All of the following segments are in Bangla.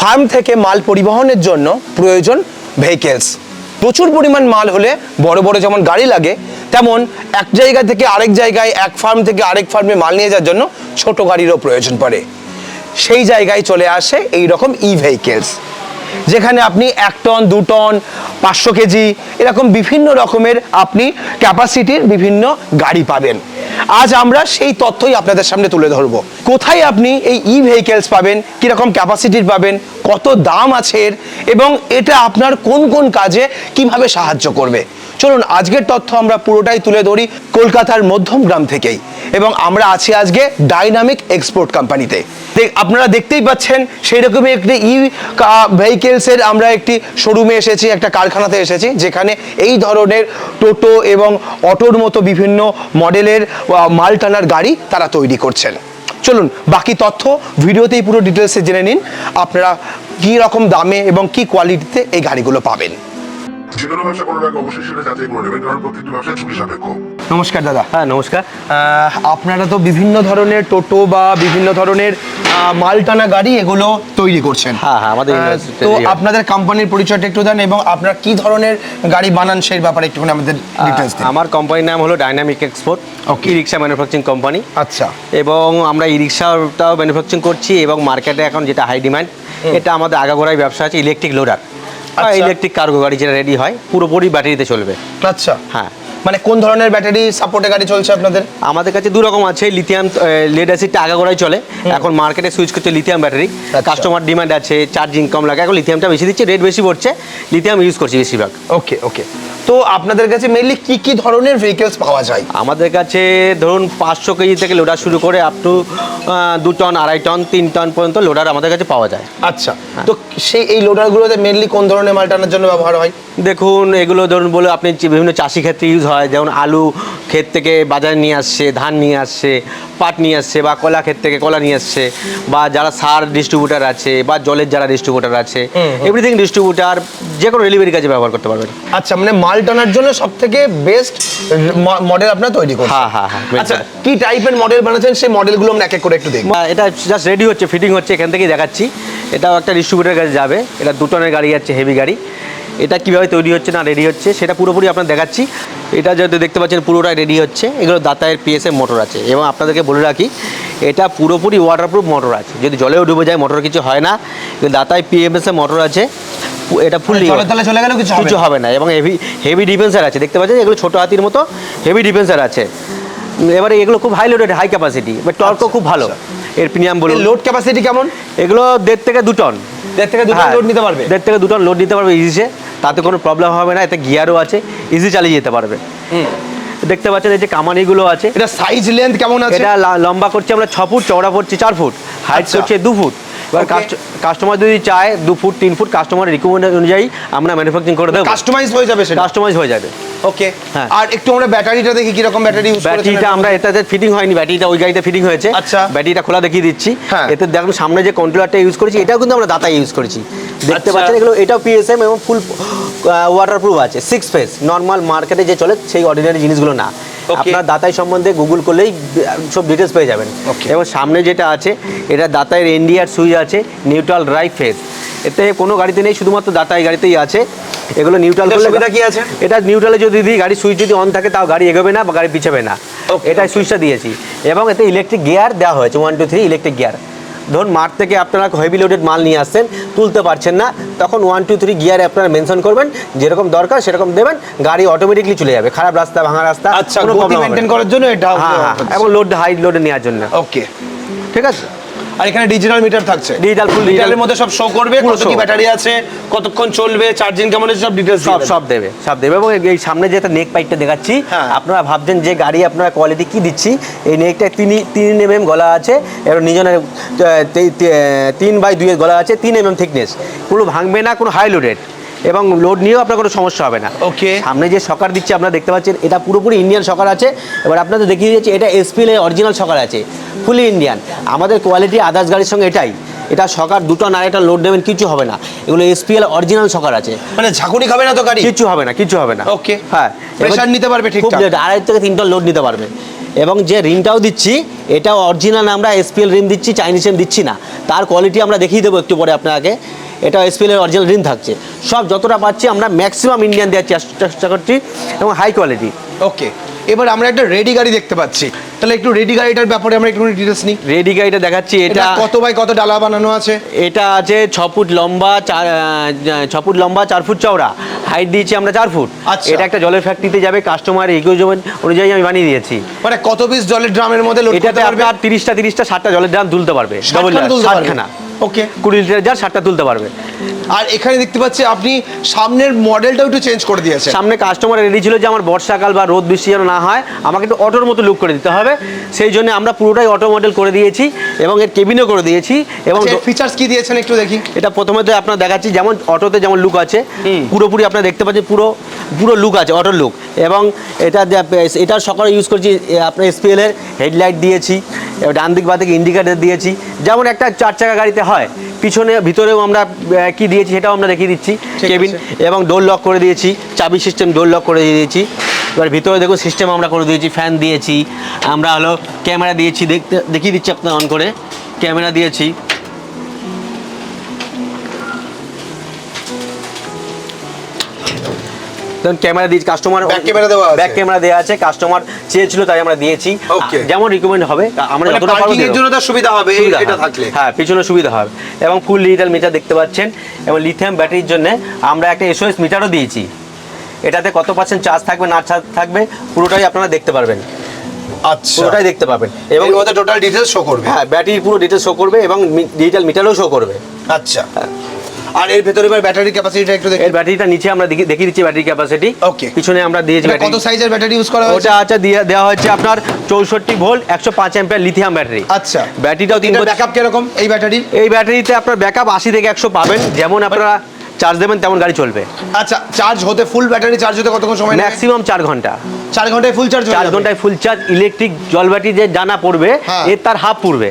ফার্ম থেকে মাল পরিবহনের জন্য প্রয়োজন ভেহিকেলস প্রচুর পরিমাণ মাল হলে বড় বড় যেমন গাড়ি লাগে, তেমন এক জায়গা থেকে আরেক জায়গায়, এক ফার্ম থেকে আরেক ফার্মে মাল নিয়ে যাওয়ার জন্য ছোট গাড়িরও প্রয়োজন পড়ে। সেই জায়গায় চলে আসে এই রকম ই ভেহিকেলস যেখানে আপনি এক টন, দু টন, পাঁচশো কেজি এরকম বিভিন্ন রকমের আপনি ক্যাপাসিটির বিভিন্ন গাড়ি পাবেন। আজ আমরা সেই তথ্যই আপনাদের সামনে তুলে ধরব। কোথায় আপনি এই ই ভেহিকেলস পাবেন, কীরকম ক্যাপাসিটির পাবেন, কত দাম আছে এর, এবং এটা আপনার কোন কোন কাজে কীভাবে সাহায্য করবে? চলুন, আজকের তথ্য আমরা পুরোটাই তুলে ধরি কলকাতার মধ্যমগ্রাম থেকেই। এবং আমরা আছি আজকে ডাইনামিক এক্সপোর্ট কোম্পানিতে আপনারা দেখতেই পাচ্ছেন সেই রকমই একটি ই ভেহিকেলসের আমরা একটি শোরুমে এসেছি, একটা কারখানাতে এসেছি, যেখানে এই ধরনের টোটো এবং অটোর মতো বিভিন্ন মডেলের মাল টানার গাড়ি তারা তৈরি করছেন। চলুন, বাকি তথ্য ভিডিওতেই পুরো ডিটেলসে জেনে নিন, আপনারা কী রকম দামে এবং কি কোয়ালিটিতে এই গাড়িগুলো পাবেন। যে কোনো ব্যবসা করার আগে অবশ্যই সেটা যাচাই করে নেবেন কারণ প্রত্যেকটি ব্যবসা ঝুঁকি সাপেক্ষ। নমস্কার দাদা। হ্যাঁ নমস্কার। আহ, আপনারা তো বিভিন্ন ধরনের টোটো বা বিভিন্ন ধরনের মাল টানা গাড়ি এগুলো তৈরি করছেন। হ্যাঁ, হ্যাঁ, আমাদের তো আপনাদের কোম্পানির পরিচয়টা একটু দেন এবং আপনারা কি ধরনের গাড়ি বানান সেই ব্যাপারে একটুখানি আমাদের ডিটেলস দিন। আমার কোম্পানির নাম হলো dynamic export Okay. E rickshaw manufacturing company আচ্ছা। এবং আমরা ই রিক্সাটাও ম্যানুফ্যাকচারিং করছি এবং মার্কেটে এখন যেটা হাই ডিমান্ড এটা আমাদের আগাগোড়াই ব্যবসা আছে ইলেকট্রিক লোডার। ইলেকট্রিক কার্গো গাড়ি যেটা রেডি হয় পুরোপুরি ব্যাটারিতে চলবে। আচ্ছা। হ্যাঁ। মানে কোন ধরনের ব্যাটারি সাপোর্টে গাড়ি চলছে আপনাদের? আমাদের কাছে দু রকম আছে লিথিয়াম লেড অ্যাসিডটা আগাগোড়াই চলে। এখন মার্কেটে সুইচ করছে লিথিয়াম ব্যাটারি। কাস্টমার ডিমান্ড আছে চার্জিং কম লাগে। এখন লিথিয়ামটা বেশি দিচ্ছে রেট বেশি পড়ছে লিথিয়াম ইউজ করছি বেশিরভাগ। ওকে ওকে তো আপনাদের কাছে মেইনলি কি কি ধরনের ভেহিকেলস পাওয়া যায়? আমাদের কাছে ধরুন পাঁচশো কেজি থেকে লোডার শুরু করে আপ টু দু টন আড়াই টন তিন টন পর্যন্ত লোডার আমাদের কাছে পাওয়া যায়। আচ্ছা। তো সেই এই লোডারগুলোতে মেইনলি কোন ধরনের মাল টানার জন্য ব্যবহার হয়? দেখুন এগুলো ধরুন বলে আপনি বিভিন্ন চাষি ক্ষেত্রে ইউজ হয় যেমন আলু ক্ষেত থেকে বাজারে নিয়ে আসছে ধান নিয়ে আসছে পাট নিয়ে আসছে বা কলা ক্ষেত থেকে কলা নিয়ে আসছে বা যারা সার ডিস্ট্রিবিউটার আছে বা জলের যারা ডিস্ট্রিবিউটার আছে এভরিথিং ডিস্ট্রিবিউটার যে কোনো ডেলিভারি কাজে ব্যবহার করতে পারবেন। আচ্ছা মানে মাল টানার জন্য সব থেকে বেস্ট মডেল আপনার তৈরি করছেন হ্যাঁ, হ্যাঁ, হ্যাঁ, আচ্ছা কি টাইপের মডেল বানাচ্ছেন? সেই মডেলগুলো আমরা এক এক করে একটু দেখব। বা এটা জাস্ট রেডি হচ্ছে ফিটিং হচ্ছে এখান থেকেই দেখাচ্ছি। এটাও একটা ডিস্ট্রিবিউটার কাছে যাবে। এটা দু টনের গাড়ি যাচ্ছে হেভি গাড়ি। এটা কীভাবে তৈরি হচ্ছে না রেডি হচ্ছে সেটা পুরোপুরি আপনার দেখাচ্ছি। এটা যেহেতু দেখতে পাচ্ছেন পুরোটাই রেডি হচ্ছে। এগুলো দাতায়ের পিএসএ মোটর আছে। এবং আপনাদেরকে বলে রাখি এটা পুরোপুরি ওয়াটারপ্রুফ মোটর আছে। যদি জলেও ডুবে যায় মোটর কিছু হয় না। দাতায় পিএমএসএ মোটর আছে। এটা ফুললি জলের চলে গেলেও কিছু কিছু হবে না। এবং হেভি হেভি ডিফেন্সার আছে। দেখতে পাচ্ছেন এগুলো ছোটো হাতির মতো হেভি ডিফেন্সার আছে। এবারে এগুলো খুব হাই লোডেড হাই ক্যাপাসিটি এবার টর্কও খুব ভালো। এর প্রিমিয়াম বলুন। লোড ক্যাপাসিটি কেমন? এগুলো দেড় থেকে দু টন দেড় থেকে দু টন হ্যাঁ, লোড নিতে পারবে? দেড় থেকে দু টন লোড নিতে পারবে ইজিসে তাতে কোনো প্রবলেম হবে না এতে গিয়ারও আছে ইজি চালিয়ে যেতে পারবে। দেখতে পাচ্ছেন এই যে কামানিগুলো আছে। এটা সাইজ লেন্থ কেমন আছে? এটা লম্বা করছি আমরা ছ ফুট চওড়া করছি চার ফুট হাইট আচ্ছা। করছে দু ফুট। এবার. কাস্টমার যদি চায় দু ফুট তিন ফুট কাস্টমার রিকমেন্ড অনুযায়ী আমরা ম্যানুফ্যাকচারিং করে দেবো কাস্টমাইজ হয়ে যাবে সেটা কাস্টমাইজ হয়ে যাবে ওকে হ্যাঁ। আর একটু আমরা ব্যাটারিটা দেখি কি রকম ব্যাটারি ইউজ ব্যাটারিটা আমরা এটাতে ফিটিং হয়নি ব্যাটারিটা ওই গাড়িতে ফিটিং হয়েছে আচ্ছা। ব্যাটারিটা খোলা দেখিয়ে দিচ্ছি হ্যাঁ। এতে দেখুন সামনে যে কন্ট্রোলারটা ইউজ করেছি এটাও কিন্তু আমরা দাতা ইউজ করেছি দেখতে আচ্ছা। পাচ্ছেন এগুলো এটাও পিএসএম এবং ফুল ওয়াটারপ্রুফ আছে সিক্স ফেস নর্মাল মার্কেটে যে চলে সেই অর্ডিনারি জিনিসগুলো না. আপনার দাতাই সম্বন্ধে গুগল করলেই সব ডিটেলস পেয়ে যাবেন. এবং সামনে যেটা আছে এটা দাতাইয়ের এনডিআর সুইচ আছে নিউট্রাল ড্রাইভ ফেস এতে কোনো গাড়িতে নেই শুধুমাত্র দাতাই গাড়িতেই আছে। এগুলো নিউট্রাল করলে সুবিধা কি আছে? এটা নিউট্রালে যদি দিই গাড়ি সুইচ যদি অন থাকে তাও গাড়ি এগোবে না বা গাড়ি পিছাবে না। এটাই সুইচটা দিয়েছি। এবং এতে ইলেকট্রিক গিয়ার দেওয়া হয়েছে one two three electric gear ধরুন মাঠ থেকে আপনারা হেভি লোডেড মাল নিয়ে আসছেন তুলতে পারছেন না তখন ওয়ান টু থ্রি গিয়ারে আপনারা মেনশন করবেন যেরকম দরকার সেরকম দেবেন গাড়ি অটোমেটিকলি চলে যাবে খারাপ রাস্তা ভাঙা রাস্তা আচ্ছা মেনটেন করার জন্য এটা হ্যাঁ হ্যাঁ এবং লোড হাই লোডে নেওয়ার জন্য। ওকে ঠিক আছে? আর এখানে ডিজিটাল মিটার থাকছে। Digital full. ডিজিটালের মধ্যে সব শো করবে কত কি ব্যাটারি আছে কতক্ষণ চলবে চার্জিং কেমন আছে সব ডিটেইলস সব সব দেবে সব দেবে। এবং এই সামনে যেটা নেক পাইপটা দেখাচ্ছি হ্যাঁ। আপনারা ভাবছেন যে গাড়ি আপনারা কোয়ালিটি কি দিচ্ছি? এই নেকটা তিন তিন এম এম গলা আছে এবং নিজনের তিন বাই দুইয়ের গলা আছে তিন এম এম থিকনেস কোনো ভাঙবে না কোনো হাই লোডেড এবং লোড নিয়েও আপনার কোনো সমস্যা হবে না। ওকে সামনে যে সকার দিচ্ছে আপনারা দেখতে পাচ্ছেন এটা পুরোপুরি ইন্ডিয়ান সকার আছে। এবার আপনাদের দেখিয়ে দিয়েছি এটা এসপিএল এর অরিজিনাল সকার আছে ফুলি ইন্ডিয়ান আমাদের কোয়ালিটি আদার্স গাড়ির সঙ্গে এটাই। এটা সকার দুটো না একটা লোড দেবেন কিছু হবে না। এগুলো এসপিএল অরিজিনাল সকার আছে। মানে ঝাঁকুনি খাবে না তো গাড়ি? কিছু হবে না কিছু হবে না। ওকে হ্যাঁ। Pressure নিতে পারবে ঠিকঠাক? খুব লেট, আড়াই থেকে তিন টন লোড নিতে পারবে। এবং যে রিমটাও দিচ্ছি এটা অরিজিনাল আমরা এসপিএল রিম দিচ্ছি চাইনিজ রিম দিচ্ছি না। তার কোয়ালিটি আমরা দেখিয়ে দেবো একটু পরে আপনাকে। এটা এসপিএল অরিজিনাল রিম থাকছে। সব যতটা পাচ্ছি আমরা ম্যাক্সিমাম ইন্ডিয়ান দেওয়ার চেষ্টা- করছি এবং হাই কোয়ালিটি ওকে এবার আমরা একটা রেডি গাড়ি দেখতে পাচ্ছি। তাহলে একটু রেডি গাড়িটার ব্যাপারে আমরা একটু ডিটেলস নিই। রেডি গাড়িটা দেখাচ্ছি এটা কত বাই কত ডালা বানানো আছে? এটা আছে ছ ফুট লম্বা চার ছ ফুট লম্বা চার ফুট চওড়া। হাইট দিয়েছি আমরা চার ফুট। আচ্ছা। এটা একটা জলের ফ্যাক্টরিতে যাবে কাস্টমার রিকুইজমেন্ট অনুযায়ী আমি বানিয়ে দিয়েছি। মানে কত পিস জলের ড্রামের মধ্যে লোড করতে এটাতে পারবে? আপনার তিরিশটা তিরিশটা ষাটটা জলের ড্রাম তুলতে পারবে ডবল ষাটখানা। ওকে। কুড়ি লিটার যার ষাটটা তুলতে পারবে। আর এখানে দেখতে পাচ্ছি আপনি সামনের মডেলটাও একটু চেঞ্জ করে দিয়েছেন। সামনে কাস্টমার রেডি ছিল যে আমার বর্ষাকাল বা রোদ বৃষ্টি যেন না হয় আমাকে একটু অটোর মতো লুক করে দিতে হবে। সেই জন্য আমরা পুরোটাই অটো মডেল করে দিয়েছি এবং এর কেবিনও করে দিয়েছি এবং ফিচার্স কি দিয়েছেন একটু দেখি। এটা প্রথমে তো আপনার দেখাচ্ছি যেমন অটোতে যেমন লুক আছে পুরোপুরি আপনার দেখতে পাচ্ছেন পুরো পুরো লুক আছে অটোর লুক এবং এটা এটা সকালে ইউজ করছি আপনার এসপিএল হেডলাইট দিয়েছি। ডান দিক বাদিকে ইন্ডিকেটার দিয়েছি। যেমন একটা চার চাকা গাড়িতে হয় পিছনে ভিতরেও আমরা কি দিয়েছি সেটাও আমরা দেখিয়ে দিচ্ছি কেবিন এবং ডোর লক করে দিয়েছি চাবি সিস্টেম ডোর লক করে দিয়েছি। এবার ভিতরে দেখুন সিস্টেম আমরা করে দিয়েছি ফ্যান দিয়েছি আমরা হলো ক্যামেরা দিয়েছি দেখতে দেখিয়ে দিচ্ছি আপনার অন করে। ক্যামেরা দিয়েছি। ধরুন ক্যামেরা দিয়েছি কাস্টমার Back camera দেওয়া ব্যাক ক্যামেরা দেওয়া আছে কাস্টমার চেয়েছিল তাই আমরা দিয়েছি. যেমন রিকমেন্ড হবে আমরা মানে যতটা পারব এর জন্য তার সুবিধা হবে এটা থাকলে। হ্যাঁ পিছনে সুবিধা হবে। এবং ফুল ডিজিটাল মিটার দেখতে পাচ্ছেন এবং লিথিয়াম ব্যাটারির জন্য আমরা একটা এসওএস মিটারও দিয়েছি। এটাতে কত পার্সেন্ট চার্জ থাকবে না চার্জ থাকবে পুরোটাই আপনারা দেখতে পারবেন। আচ্ছা। পুরোটাই দেখতে পাবেন এবং মধ্যে টোটাল ডিটেলস শো করবে। হ্যাঁ ব্যাটারির পুরো ডিটেলস শো করবে এবং ডিজিটাল মিটারও শো করবে। আচ্ছা। আর এর ভেতরে এবার ব্যাটারি ক্যাপাসিটিটা একটু দেখি। এর ব্যাটারিটা নিচে আমরা দেখি- দেখিয়ে দিচ্ছি ব্যাটারি ক্যাপাসিটি Okay. পিছনে আমরা দিয়েছি এটা কত সাইজের ব্যাটারি ইউজ করা হয়েছে? ওটা দিয়ে দেওয়া হচ্ছে আপনার চৌষট্টি ভোল্ট একশো পাঁচ অ্যাম্পিয়ার লিথিয়াম ব্যাটারি আচ্ছা। ব্যাটারিটাও তিন ব্যাকআপ কীরকম এই ব্যাটারির এই ব্যাটারিতে আপনার ব্যাকআপ আশি থেকে একশো পাবেন। যেমন আপনারা চার্জ দেবেন তেমন গাড়ি চলবে। আচ্ছা চার্জ হতে ফুল ব্যাটারি চার্জ হতে কতক্ষণ সময় ম্যাক্সিমাম চার ঘণ্টা। চার ঘন্টায় ফুল চার্জ চার ঘন্টায় ফুল চার্জ ইলেকট্রিক জল ব্যাটারি যে জানা পড়বে হ্যাঁ। এর তার হাফ পড়বে।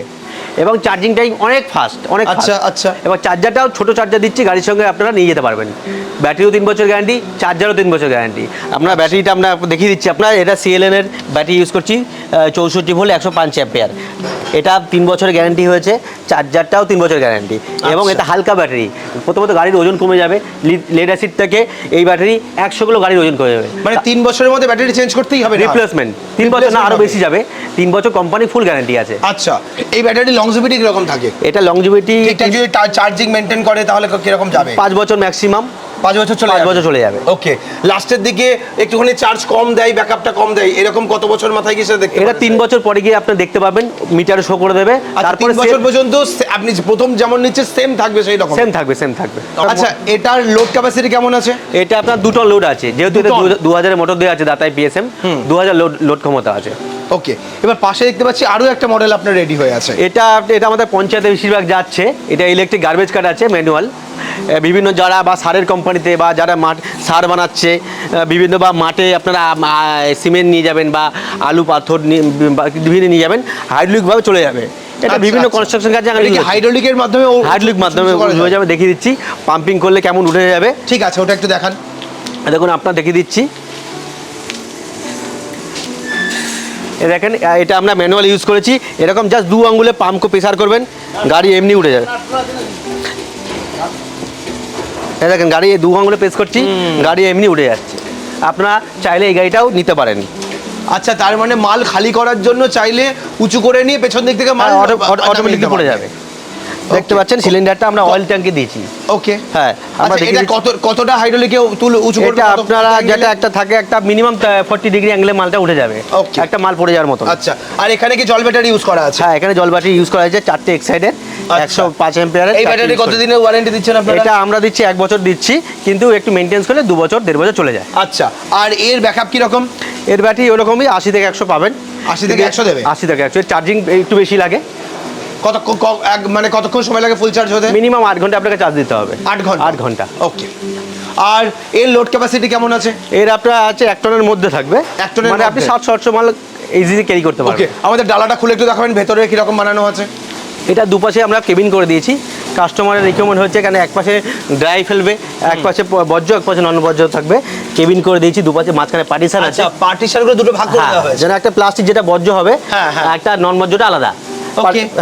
এবং চার্জিং টাইম অনেক ফাস্ট অনেক আচ্ছা, আচ্ছা। এবার চার্জারটাও ছোট চার্জার দিচ্ছি গাড়ির সঙ্গে আপনারা নিয়ে যেতে পারবেন। ব্যাটারিও তিন বছর গ্যারান্টি চার্জারও তিন বছর গ্যারান্টি আপনার ব্যাটারিটা আমরা দেখিয়ে দিচ্ছি আপনার এটা সিএলএন এর ব্যাটারি ইউজ করছি চৌষট্টি ভোল্ট একশো পাঁচ অ্যাম্পিয়ার এটা তিন বছরের গ্যারান্টি হয়েছে চার্জারটাও তিন বছর গ্যারান্টি এবং আচ্ছা। এটা হালকা ব্যাটারি প্রথমত গাড়ির ওজন কমে যাবে লেড অ্যাসিড থেকে এই ব্যাটারি একশো কিলো গাড়ির ওজন কমে যাবে। মানে তিন বছরের মধ্যে ব্যাটারি চেঞ্জ করতেই হবে রিপ্লেসমেন্ট তিন বছর না আরও বেশি যাবে তিন বছর কোম্পানি ফুল গ্যারান্টি আছে। আচ্ছা এই ব্যাটারি লংজিভিটি কীরকম থাকে? এটা লংজিভিটি ঠিকঠাক যদি চার্জিং মেনটেন করে তাহলে কীরকম যাবে? পাঁচ বছর ম্যাক্সিমাম পাঁচ বছর চলে পাঁচ বছর চলে যাবে। ওকে লাস্টের দিকে একটুখানি চার্জ কম দেয় ব্যাকআপটা কম দেয় এরকম কত বছর মাথায় গিয়ে সেটা দেখতে এটা তিন বছর পরে গিয়ে আপনি দেখতে পাবেন মিটারে শো করে দেবে। আচ্ছা, তারপরে বছর পর্যন্ত আপনি প্রথম যেমন নিচ্ছে সেম থাকবে সেই রকম। সেম থাকবে সেম থাকবে। আচ্ছা এটার লোড ক্যাপাসিটি কেমন আছে? এটা আপনার দুটো লোড আছে যেহেতু এটা দু হাজারের মোটর দেওয়া আছে দাতায় পিএসএম দু হাজার লোড লোড ক্ষমতা আছে। ওকে এবার পাশে দেখতে পাচ্ছি আরও একটা মডেল আপনার রেডি হয়ে আছে। এটা এটা আমাদের পঞ্চায়েতে বেশিরভাগ যাচ্ছে। এটা ইলেকট্রিক গার্বেজ কার্ড আছে ম্যানুয়াল বিভিন্ন যারা বা সারের কোম্পানিতে বা যারা মাঠ সার বানাচ্ছে বিভিন্ন বা মাঠে আপনারা সিমেন্ট নিয়ে যাবেন বা আলু পাথর নিয়ে- বিভিন্ন নিয়ে যাবেন হাইড্রোলিকভাবে চলে যাবে। এটা আচ্ছা, বিভিন্ন আচ্ছা। কনস্ট্রাকশন কাজে এটা হাইড্রোলিকের মাধ্যমে হাইড্রোলিক মাধ্যমে হয়ে যাবে দেখিয়ে দিচ্ছি। পাম্পিং করলে কেমন উঠে যাবে? ঠিক আছে ওটা একটু দেখান। দেখুন আপনার দেখিয়ে দিচ্ছি। এ দেখেন এটা আমরা ম্যানুয়াল ইউজ করেছি। এরকম জাস্ট দু আঙ্গুলে পাম্পকে প্রেসার করবেন গাড়ি এমনি উঠে যাবে। হ্যাঁ দেখেন গাড়ি দু আঙ্গুলে প্রেস করছি গাড়ি এমনি উঠে যাচ্ছে। আপনারা চাইলে এই গাড়িটাও নিতে পারেন। আচ্ছা তার মানে মাল খালি করার জন্য চাইলে উঁচু করে নিয়ে পেছন দিক থেকে মাল অটোমেটিকলি পড়ে যাবে। দেখতে পাচ্ছেন সিলিন্ডারটা আমরা অয়েল ট্যাঙ্কে দিয়েছি। ওকে হ্যাঁ আমরা আচ্ছা এটা কত কতটা হাইড্রোলিকে তুল উঁচু এটা আপনারা যেটা একটা থাকে একটা মিনিমাম ফোর্টি ডিগ্রি অ্যাঙ্গেলে মালটা উঠে যাবে. একটা মাল পড়ে যাওয়ার মতো আচ্ছা আর এখানে কি জল ব্যাটারি ইউজ করা আছে? হ্যাঁ এখানে জল ব্যাটারি ইউজ করা হয়েছে চারটে এক্সাইডের একশো পাঁচ এম্পিয়ারের এই ব্যাটারি কত দিনের ওয়ারেন্টি দিচ্ছেন আপনারা? এটা আমরা দিচ্ছি এক বছর দিচ্ছি কিন্তু একটু মেনটেন্স করলে দু বছর দেড় বছর চলে যায়। আচ্ছা আর এর ব্যাকআপ কি রকম? এর ব্যাটারি ওরকমই আশি থেকে একশো পাবেন। 80 থেকে 100 দেবে? আশি থেকে একশো চার্জিং একটু বেশি লাগে। কত মানে কতক্ষণ সময় লাগে ফুল চার্জ হতে? মিনিমাম আট ঘণ্টা আপনাকে চার্জ দিতে হবে। আট ঘণ্টা? আট ঘণ্টা। ওকে আর এর লোড ক্যাপাসিটি কেমন আছে? এর আপনার আছে এক টনের মধ্যে থাকবে। এক টনের মানে আপনি? সাতশো আটশো মাল ইজিলি ক্যারি করতে পারবেন। আমাদের ডালাটা খুলে একটু দেখাবেন ভেতরে কীরকম বানানো আছে? এটা দুপাশে আমরা কেবিন করে দিয়েছি। কাস্টমারের রিকমেন্ড হচ্ছে কেন এক পাশে ড্রাই ফেলবে এক পাশে বর্জ্য এক পাশে নন বর্জ্য থাকবে। কেবিন করে দিয়েছি দুপাশে মাঝখানে পার্টিশন আছে। আচ্ছা পার্টিশন করে দুটো ভাগ করে হ্যাঁ, দেওয়া হয়েছে। যেন একটা প্লাস্টিক যেটা বর্জ্য হবে হ্যাঁ, হ্যাঁ। একটা নন বর্জ্যটা আলাদা.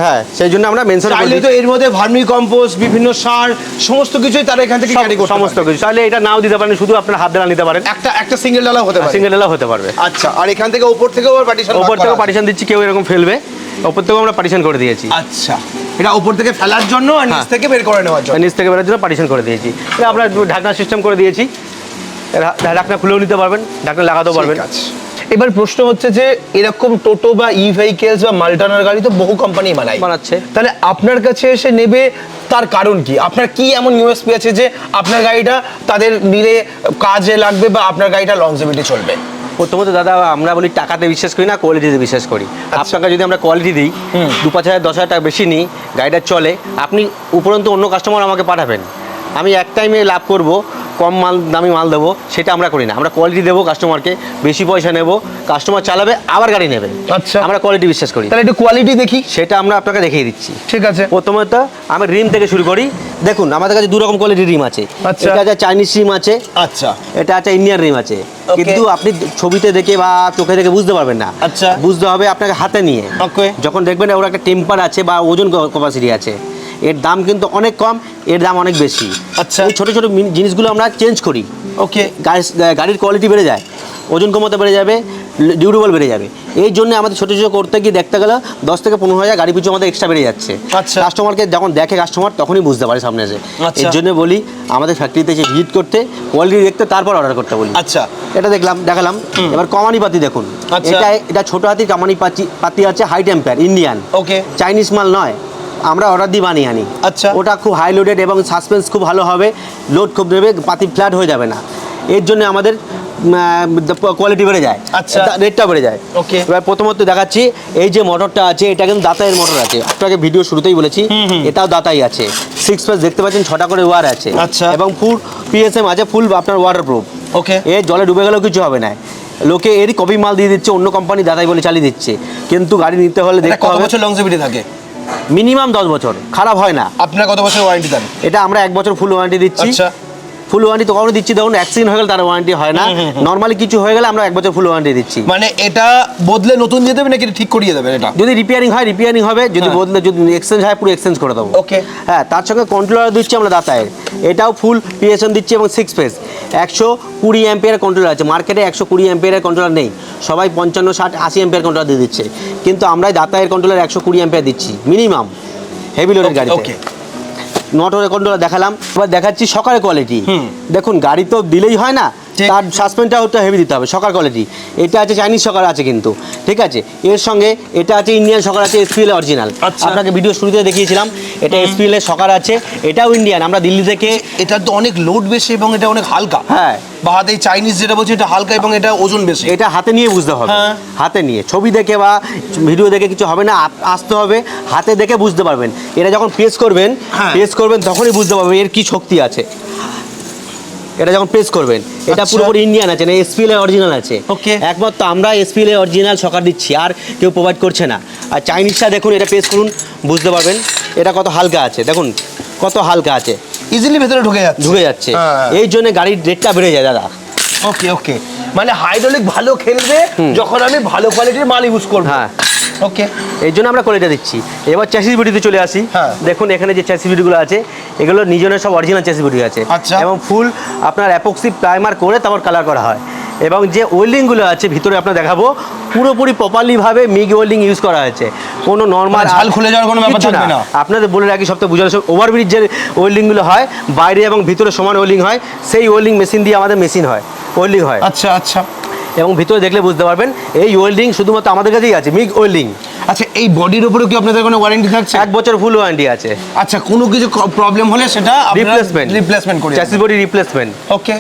হ্যাঁ সেই জন্য আমরা মেনশন চাইলে তো এর মধ্যে ভার্মি কম্পোস্ট বিভিন্ন সার সমস্ত কিছুই তারা এখান থেকে ক্যারি করতে সমস্ত কিছু। চাইলে এটা নাও দিতে পারেন শুধু আপনার নিতে পারেন। একটা একটা সিঙ্গেল ডালা হতে পারে। সিঙ্গেল হতে পারবে। আচ্ছা আর এখান থেকে উপর থেকেও পার্টিশন থেকে পার্টিশন দিচ্ছি কেউ এরকম ফেলবে। ওপর থেকেও আমরা পার্টিশন করে দিয়েছি। আচ্ছা এটা উপর থেকে ফেলার জন্য আর নিচ হ্যাঁ। থেকে বের করে নেওয়ার জন্য। নিচ থেকে জন্য পার্টিশন করে দিয়েছি। এটা আমরা ঢাকনা সিস্টেম করে দিয়েছি। ঢাকনা খুলেও নিতে পারবেন ঢাকনা লাগাতেও পারবেন। এবার প্রশ্ন হচ্ছে যে এরকম টোটো বা ই ভেহিকেলস বা মাল্টানার গাড়ি তো বহু কোম্পানি বানায়। বানাচ্ছে। তাহলে আপনার কাছে এসে নেবে তার কারণ কি? আপনার কি এমন ইউএসপি আছে যে আপনার গাড়িটা তাদের নিলে কাজে লাগবে বা আপনার গাড়িটা লংজিভিটি চলবে? প্রথমত দাদা আমরা বলি টাকাতে বিশ্বাস করি না কোয়ালিটিতে বিশ্বাস করি। আচ্ছা। আপনাকে যদি আমরা কোয়ালিটি দিই দু পাঁচ হাজার দশ হাজার টাকা বেশি নিই গাড়িটা চলে আপনি উপরন্তু অন্য কাস্টমার আমাকে পাঠাবেন। আমি এক টাইমে লাভ করব কম মাল দামি মাল দেবো সেটা আমরা করি না। আমরা কোয়ালিটি দেবো কাস্টমারকে বেশি পয়সা নেব কাস্টমার চালাবে আবার গাড়ি নেবে। আচ্ছা। আমরা কোয়ালিটি বিশ্বাস করি। তাহলে একটু কোয়ালিটি দেখি। সেটা আমরা আপনাকে দেখিয়ে দিচ্ছি। ঠিক আছে। প্রথমত আমি রিম থেকে শুরু করি। দেখুন আমাদের কাছে দু রকম কোয়ালিটির রিম আছে। আচ্ছা। এটা আছে চাইনিজ রিম আছে। আচ্ছা। এটা আছে ইন্ডিয়ান রিম আছে। কিন্তু আপনি ছবিতে দেখে বা চোখে দেখে বুঝতে পারবেন না। আচ্ছা। বুঝতে হবে আপনাকে হাতে নিয়ে. যখন দেখবেন ওর একটা টেম্পার আছে বা ওজন ক্যাপাসিটি আছে। এর দাম কিন্তু অনেক কম এর দাম অনেক বেশি। আচ্ছা। এই ছোটো ছোটো জিনিসগুলো আমরা চেঞ্জ করি। ওকে গাড়ি- গাড়ির কোয়ালিটি বেড়ে যায় ওজন ক্ষমতা বেড়ে যাবে ডিউরেবল বেড়ে যাবে। এই জন্য আমাদের ছোটো ছোটো করতে গিয়ে দেখতে গেলে দশ থেকে পনেরো হাজার গাড়ি পিছু আমাদের এক্সট্রা বেড়ে যাচ্ছে। আচ্ছা। কাস্টমারকে যখন দেখে কাস্টমার তখনই বুঝতে পারে সামনে এসে। আচ্ছা। এর জন্য বলি আমাদের ফ্যাক্টরিতে এসে ভিজিট করতে কোয়ালিটি দেখতে তারপর অর্ডার করতে বলি। আচ্ছা। এটা দেখলাম দেখালাম। এবার কমানি পাতি দেখুন। আচ্ছা। এটা এটা ছোট হাতির কামানি পাতি পাতি আছে high temper Indian okay Chinese মাল নয়। আমরা অর্ডার দিয়ে বানিয়ে আনি। আচ্ছা। ওটা খুব হাই লোডেড এবং সাসপেন্স খুব ভালো হবে লোড খুব দেবে পাতি ফ্ল্যাট হয়ে যাবে না। এর জন্য আমাদের কোয়ালিটি বেড়ে যায়। আচ্ছা। রেটটা বেড়ে যায়। Okay. এবার প্রথমত দেখাচ্ছি এই যে মোটরটা আছে এটা কিন্তু দাতাইয়ের মোটর আছে। আপনাকে ভিডিও শুরুতেই বলেছি এটাও দাতাই আছে। সিক্স পেস দেখতে পাচ্ছেন ছটা করে ওয়ার আছে। আচ্ছা। এবং ফুল পিএসএম আছে ফুল আপনার ওয়াটার প্রুফ ওকে এ জলে ডুবে গেলেও কিছু হবে না। লোকে এরই কপি মাল দিয়ে দিচ্ছে অন্য কোম্পানি দাদাই বলে চালিয়ে দিচ্ছে। কিন্তু গাড়ি নিতে হলে দেখতে কত হবে বছর লংজিভিটি থাকে? মিনিমাম দশ বছর খারাপ হয় না। আপনার কত বছর ওয়ারেন্টি দেন এটা আমরা এক বছর ফুল ওয়ারেন্টি দিচ্ছি। আচ্ছা। ফুল ওয়ারেন্টি তখনও দিচ্ছি? দেখুন অ্যাক্সিডেন্ট হয়ে গেলে তার ওয়ারেন্টি হয় না। নর্মালি কিছু হয়ে গেলে আমরা এক বছর ফুল ওয়ারেন্টি দিচ্ছি। মানে এটা বদলে নতুন দিয়ে দেবেন নাকি ঠিক করিয়ে দেবেন এটা? যদি রিপেয়ারিং হয় রিপেয়ারিং হবে। যদি হ্যাঁ। বদলে যদি এক্সচেঞ্জ হয় পুরো এক্সচেঞ্জ করে দেবো। ওকে হ্যাঁ তার সঙ্গে কন্ট্রোলার দিচ্ছি আমরা দাতায়ের এটাও ফুল পিএসএন দিচ্ছি এবং সিক্স পেস একশো কুড়ি অ্যাম্পিয়ার কন্ট্রোলার আছে। মার্কেটে একশো কুড়ি অ্যাম্পিয়ারের কন্ট্রোলার নেই। সবাই পঞ্চান্ন ষাট আশি অ্যাম্পিয়ার কন্ট্রোলার দিয়ে দিচ্ছে। কিন্তু আমরাই দাতায়ের কন্ট্রোলার একশো কুড়ি অ্যাম্পিয়ার দিচ্ছি। মিনিমাম হেভি লোডের গাড়িতে। ওকে নটরের কন্ট্রোলার দেখালাম এবার দেখাচ্ছি সকালে কোয়ালিটি। দেখুন গাড়ি তো দিলেই হয় না। তার সাসপেন্ডটা একটু হেভি দিতে হবে সকার কোয়ালিটি এটা আছে চাইনিজ সকার আছে কিন্তু ঠিক আছে? এর সঙ্গে এটা আছে ইন্ডিয়ান সকার আছে এসপিএল অরিজিনাল আচ্ছা। আপনাকে ভিডিও শুরুতে দেখিয়েছিলাম এটা এসপিএল এর সকার আছে এটাও ইন্ডিয়ান আমরা দিল্লি থেকে এটা তো অনেক লোড বেশি এবং এটা অনেক হালকা। হ্যাঁ। বা হাতে চাইনিজ যেটা বলছে এটা হালকা এবং এটা ওজন বেশি। এটা হাতে নিয়ে বুঝতে হবে। হ্যাঁ। হাতে নিয়ে। ছবি দেখে বা ভিডিও দেখে কিছু হবে না আসতে হবে। হাতে দেখে বুঝতে পারবেন। এটা যখন প্রেস করবেন হ্যাঁ। প্রেস করবেন তখনই বুঝতে পারবেন এর কি শক্তি আছে। এটা যখন প্রেস করবেন এটা আচ্ছা। পুরোপুরি ইন্ডিয়ান আছে না এসপিএল এর অরিজিনাল আছে। Okay. একমাত্র আমরা এসপিএল এর অরিজিনাল সকার দিচ্ছি আর কেউ প্রোভাইড করছে না। আর চাইনিজটা দেখুন এটা প্রেস করুন বুঝতে পারবেন এটা কত হালকা আছে দেখুন কত হালকা আছে। ইজিলি ভেতরে ঢুকে যাচ্ছে। ঢুকে যাচ্ছে। হ্যাঁ। এই জন্য গাড়ির রেটটা বেড়ে যায় দাদা। ওকে ওকে মানে হাইড্রোলিক ভালো খেলবে যখন আমি ভালো কোয়ালিটির মাল ইউজ করব। হ্যাঁ। ওকে এই জন্য আমরা কোয়ালিটি দিচ্ছি। এবার চ্যাসিস বিডিতে চলে আসি। হ্যাঁ। দেখুন এখানে যে চ্যাসিস বিডিগুলো আছে এগুলো নিজনের সব অরিজিনাল চ্যাসিস বিডি আছে। আচ্ছা। এবং ফুল আপনার অ্যাপক্সি প্রাইমার করে তারপর কালার করা হয়। এবং যে ওয়েল্ডিংগুলো আছে ভিতরে আপনার দেখাবো পুরোপুরি প্রপারলিভাবে মিগ ওয়েল্ডিং ইউজ করা হয়েছে। কোনো নর্মাল মানে ঝাল খুলে যাওয়ার কোনো ব্যাপার থাকবে না। আপনাদের বলে রাখি সপ্তাহে বুঝানো ওভারব্রিজ যে ওয়েল্ডিংগুলো হয় বাইরে এবং ভিতরে সমান ওয়েল্ডিং হয় সেই ওয়েল্ডিং মেশিন দিয়ে আমাদের মেশিন হয় ওয়েল্ডিং হয়। আচ্ছা আচ্ছা। এবং ভিতরে দেখলে বুঝতে পারবেন এই ওয়েল্ডিং শুধুমাত্র আমাদের কাছেই আছে মিগ ওয়েল্ডিং আচ্ছা এই বডির উপরে কি আপনাদের কোনো ওয়ারেন্টি থাকছে? এক বছর ফুল ওয়ারেন্টি আছে। আচ্ছা কোনো কিছু প্রবলেম হলে সেটা রিপ্লেসমেন্ট রিপ্লেসমেন্ট করে চ্যাসিস বডি রিপ্লেসমেন্ট ওকে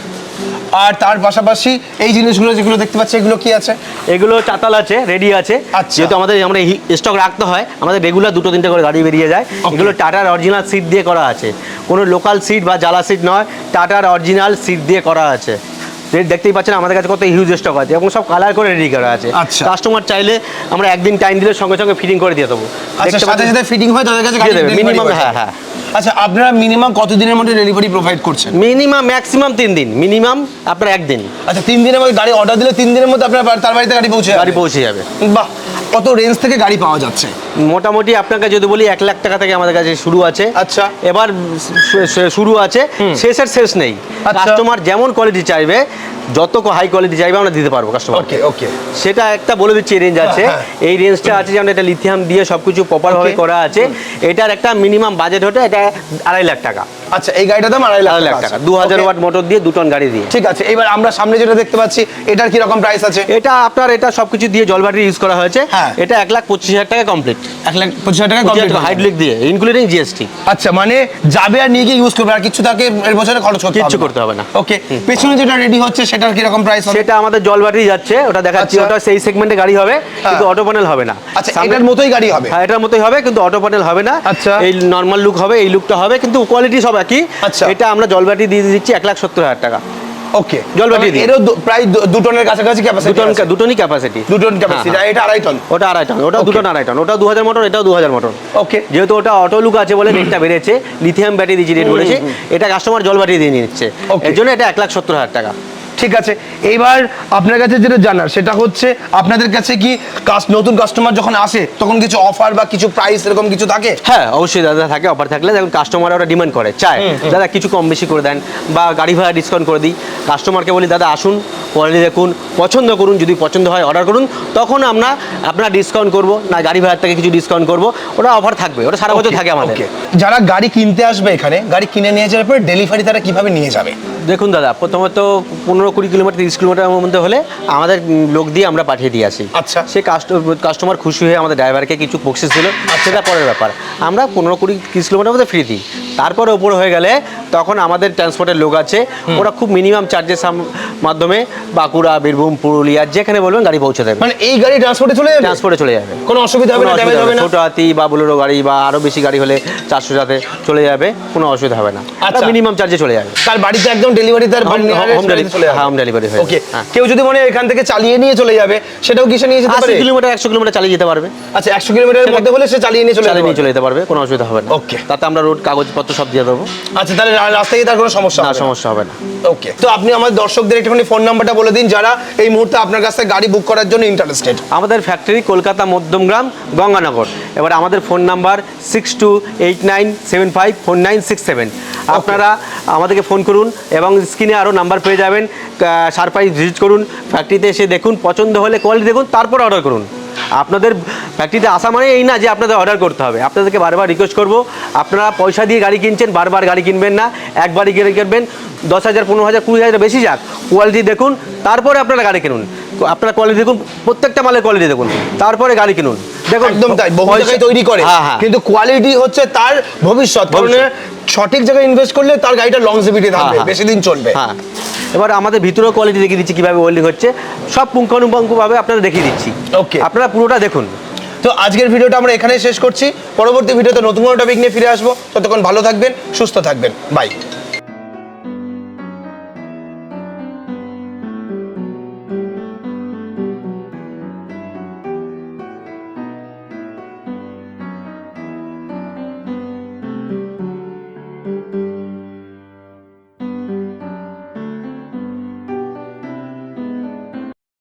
আর তার পাশাপাশি এই জিনিসগুলো যেগুলো দেখতে পাচ্ছি এগুলো কি আছে? এগুলো চাতাল আছে রেডি আছে। আচ্ছা। যেহেতু আমাদের আমরা স্টক রাখতে হয় আমাদের রেগুলার দুটো তিনটে করে গাড়ি বেরিয়ে যায়. এগুলো টাটার অরিজিনাল সিট দিয়ে করা আছে। কোনো লোকাল সিট বা জ্বালা সিট নয় টাটার অরিজিনাল সিট দিয়ে করা আছে। দেখতেই পাচ্ছেন আমাদের কাছে কত হিউজ স্টক আছে এবং সব কালার করে রেডি করা আছে। আচ্ছা। কাস্টমার চাইলে আমরা একদিন টাইম দিলে সঙ্গে সঙ্গে ফিটিং করে দিয়ে দেবো। আচ্ছা সাথে সাথে ফিটিং হয় তাদের কাছে মিনিমাম হ্যাঁ হ্যাঁ। আচ্ছা আপনারা মিনিমাম কতদিনের মধ্যে ডেলিভারি প্রোভাইড করছেন? মিনিমাম ম্যাক্সিমাম তিন দিন। মিনিমাম আপনার একদিন। আচ্ছা তিন দিনের মধ্যে গাড়ি অর্ডার দিলে তিন দিনের মধ্যে আপনার তার বাড়িতে গাড়ি পৌঁছে গাড়ি পৌঁছে যাবে। বাহ কত রেঞ্জ থেকে গাড়ি পাওয়া যাচ্ছে? মোটামুটি আপনাকে যদি বলি এক লাখ টাকা থেকে আমাদের কাছে শুরু আছে। আচ্ছা। এবার শুরু আছে। শেষের শেষ নেই। আচ্ছা। কাস্টমার যেমন কোয়ালিটি চাইবে যত হাই কোয়ালিটি চাইবে আমরা দিতে পারব কাস্টমার ওকে ওকে সেটা একটা বলে দিচ্ছি রেঞ্জ আছে। হ্যাঁ, এই রেঞ্জটা আছে যেমন এটা লিথিয়াম দিয়ে সবকিছু প্রপার ভাবে করা আছে। এটার একটা মিনিমাম বাজেট হতে এটা আড়াই লাখ টাকা। আচ্ছা এই গাড়িটার দাম আড়াই লাখ লাখ টাকা দু হাজার ওয়াট মোটর দিয়ে দু টন গাড়ি দিয়ে। ঠিক আছে এবার আমরা সামনে যেটা দেখতে পাচ্ছি এটার কি রকম প্রাইস আছে? এটা আপনার এটা সবকিছু দিয়ে জল ব্যাটারি ইউজ করা হয়েছে। হ্যাঁ। এটা এক লাখ পঁচিশ হাজার টাকা কমপ্লিট এক লাখ পঁচিশ হাজার টাকা হয়ে হাইড্রোলিক দিয়ে ইনক্লুডিং জিএসটি আচ্ছা মানে যাবে আর নিয়ে গিয়ে ইউজ করবে আর কিছু তাকে এর বছরে খরচ করতে কিচ্ছু করতে হবে না। ওকে পেছনে যেটা রেডি হচ্ছে সেটার কি রকম প্রাইস সেটা আমাদের জল ব্যাটারি যাচ্ছে ওটা দেখাচ্ছি আচ্ছা। ওটা সেই সেগমেন্টে গাড়ি হবে কিন্তু অটো প্যানেল হবে না। আচ্ছা এটার মতোই গাড়ি হবে? হ্যাঁ এটার মতোই হবে কিন্তু অটো প্যানেল হবে না। আচ্ছা। এই নর্মাল লুক হবে এই লুকটা হবে কিন্তু কোয়ালিটি সব একই আচ্ছা। এটা আমরা জল ব্যাটারি দিয়ে দিচ্ছি এক লাখ সত্তর হাজার টাকা। ওকে। জল ব্যাটারি দিয়ে। এরও প্রায় দু- দু টনের কাছাকাছি ক্যাপাসিটি দুটনই ক্যাপাসিটি দু টন ক্যাপাসিটি এটা আড়াই টন। ওটা আড়াই টন। ওটা দুটো আড়াই টন। ওটা দু হাজার মোটর এটাও দু হাজার মোটর। ওকে। যেহেতু ওটা অটো লুক আছে বলে রেটটা বেড়েছে লিথিয়াম ব্যাটারি দিয়েছি রেট বলেছে এটা কাস্টমার জলবাটি দিয়ে নিচ্ছে. এর জন্য এটা এক লাখ সত্তর হাজার টাকা। ঠিক আছে এইবার আপনার কাছে যেটা জানার সেটা হচ্ছে আপনাদের কাছে কি নতুন কাস্টমার যখন আসে তখন কিছু অফার বা কিছু প্রাইস এরকম কিছু থাকে? হ্যাঁ অবশ্যই দাদা থাকে অফার থাকলে দেখুন কাস্টমার ওরা ডিমান্ড করে চায়। দাদা কিছু কম বেশি করে দেন বা গাড়ি ভাড়া ডিসকাউন্ট করে দিই। কাস্টমারকে বলি দাদা আসুন। কোয়ালিটি দেখুন পছন্দ করুন যদি পছন্দ হয় অর্ডার করুন তখন আমরা আপনার ডিসকাউন্ট করব না গাড়ি ভাড়ার থেকে কিছু ডিসকাউন্ট করব ওটা অফার থাকবে ওটা সারা বছর থাকে আমাদের। যারা গাড়ি কিনতে আসবে এখানে গাড়ি কিনে নিয়ে যাওয়ার পরে ডেলিভারি তারা কীভাবে নিয়ে যাবে? দেখুন দাদা প্রথমত পনেরো কুড়ি কিলোমিটার তিরিশ কিলোমিটারের মধ্যে হলে আমাদের লোক দিয়ে আমরা পাঠিয়ে দিয়ে আসি। আচ্ছা। সে কাস্টমার খুশি হয়ে আমাদের ড্রাইভারকে কিছু বক্সিস দিল সেটা পরের ব্যাপার। আমরা পনেরো কুড়ি তিরিশ কিলোমিটার মধ্যে ফ্রি দিই। তারপরে ওপর হয়ে গেলে তখন আমাদের ট্রান্সপোর্টের লোক আছে ওরা খুব মিনিমাম চার্জেস মাধ্যমে বাঁকুড়া বীরভূম পুরুলিয়া যেখানে বলবেন গাড়ি পৌঁছে দেবে। মানে এই গাড়ি ট্রান্সপোর্টে চলে যাবে? ট্রান্সপোর্টে চলে যাবে। কোনো অসুবিধা হবে না ড্যামেজ হবে না। ছোট হাতি বা বুলেরো গাড়ি বা আরও বেশি গাড়ি হলে চারশো সাথে চলে যাবে কোনো অসুবিধা হবে না। আচ্ছা। মিনিমাম চার্জে চলে যাবে। তার বাড়িতে একদম ডেলিভারি তার বাড়িতে deli- চলে যাবে। হ্যাঁ, ওকে। কেউ যদি মনে হয় এখান থেকে চালিয়ে নিয়ে চলে যাবে সেটাও কিসে নিয়ে যেতে পারে? কিলোমিটার একশো কিলোমিটার চালিয়ে যেতে পারবে। আচ্ছা একশো কিলোমিটারের মধ্যে হলে সে চালিয়ে নিয়ে চলে চালিয়ে যাবে। নিয়ে চলে যেতে পারবে কোনো অসুবিধা হবে না। ওকে তাতে আমরা রোড কাগজপত্র সব দিয়ে দেবো। আচ্ছা তাহলে রাস্তায় তার কোনো সমস্যা না সমস্যা হবে না। ওকে তো আপনি আমাদের দর্শকদের একটুখানি ফোন নাম্বারটা বলে দিন যারা এই মুহূর্তে আপনার কাছে থেকে গাড়ি বুক করার জন্য ইন্টারেস্টেড আমাদের ফ্যাক্টরি কলকাতা মধ্যমগ্রাম গঙ্গানগর। এবার আমাদের phone number six two eight nine seven five four nine six seven আপনারা আমাদেরকে ফোন করুন এবং স্ক্রিনে আরও নাম্বার পেয়ে যাবেন। সারপ্রাইজ ভিজিট করুন। ফ্যাক্টরিতে এসে দেখুন পছন্দ হলে কোয়ালিটি দেখুন তারপর অর্ডার করুন। আপনাদের ফ্যাক্টরিতে আসা মানে এই না যে আপনাদের অর্ডার করতে হবে। আপনাদেরকে বারবার রিকোয়েস্ট করব, আপনারা পয়সা দিয়ে গাড়ি কিনছেন, বারবার গাড়ি কিনবেন না একবারই গাড়ি কিনবেন, দশ হাজার, পনেরো হাজার, কুড়ি হাজার বেশি যাক কোয়ালিটি দেখুন, তারপরে আপনারা গাড়ি কিনুন। আপনারা কোয়ালিটি দেখুন, প্রত্যেকটা মালের কোয়ালিটি দেখুন, তারপরে গাড়ি কিনুন। দেখুন একদম তাই বহু জায়গায় তৈরি করে। হ্যাঁ হ্যাঁ। কিন্তু কোয়ালিটি হচ্ছে তার ভবিষ্যৎ। কারণ। সঠিক জায়গায় ইনভেস্ট করলে তার গাড়িটা লংজিভিটি থাকবে হ্যাঁ, হ্যাঁ। বেশি দিন চলবে। হ্যাঁ। এবার আমাদের ভিতরেও কোয়ালিটি দেখিয়ে দিচ্ছি কীভাবে ওয়েল্ডিং হচ্ছে। সব পুঙ্খানুপুঙ্খভাবে আপনারা দেখিয়ে দিচ্ছি। Okay. আপনারা পুরোটা দেখুন। তো আজকের ভিডিওটা আমরা এখানে শেষ করছি। পরবর্তী ভিডিওতে নতুন কোনো টপিক নিয়ে ফিরে আসব। ততক্ষণ ভালো থাকবেন সুস্থ থাকবেন। বাই